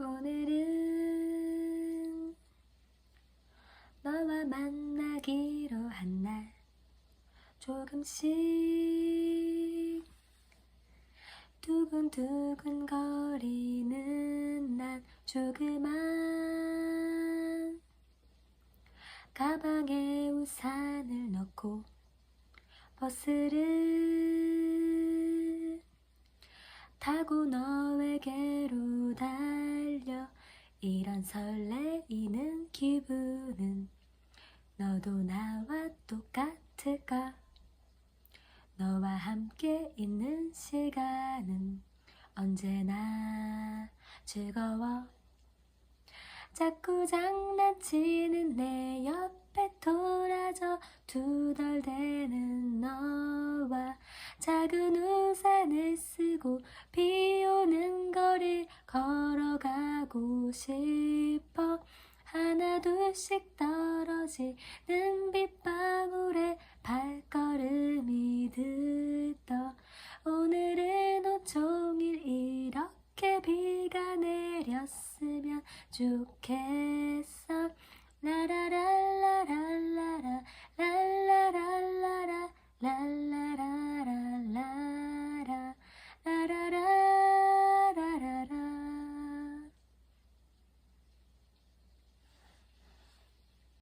오늘은 너와 만나기로 한 날. 조금씩 두근두근 거리는 난 조그만 가방에 우산을 넣고 버스를 타고 너에게로 이런 설레이는 기분은 너도 나와 똑같을까? 너와 함께 있는 시간은 언제나 즐거워. 자꾸 장난치는 내 옆에 돌아져 두덜대는 너와 작은 우산을 쓰고 비 오는 거리 걸어가고 싶어 하나 둘씩 떨어지는 빗방울에 발걸음이 들떠 오늘은 온종일 이렇게 비가 내렸으면 좋겠어. 랄라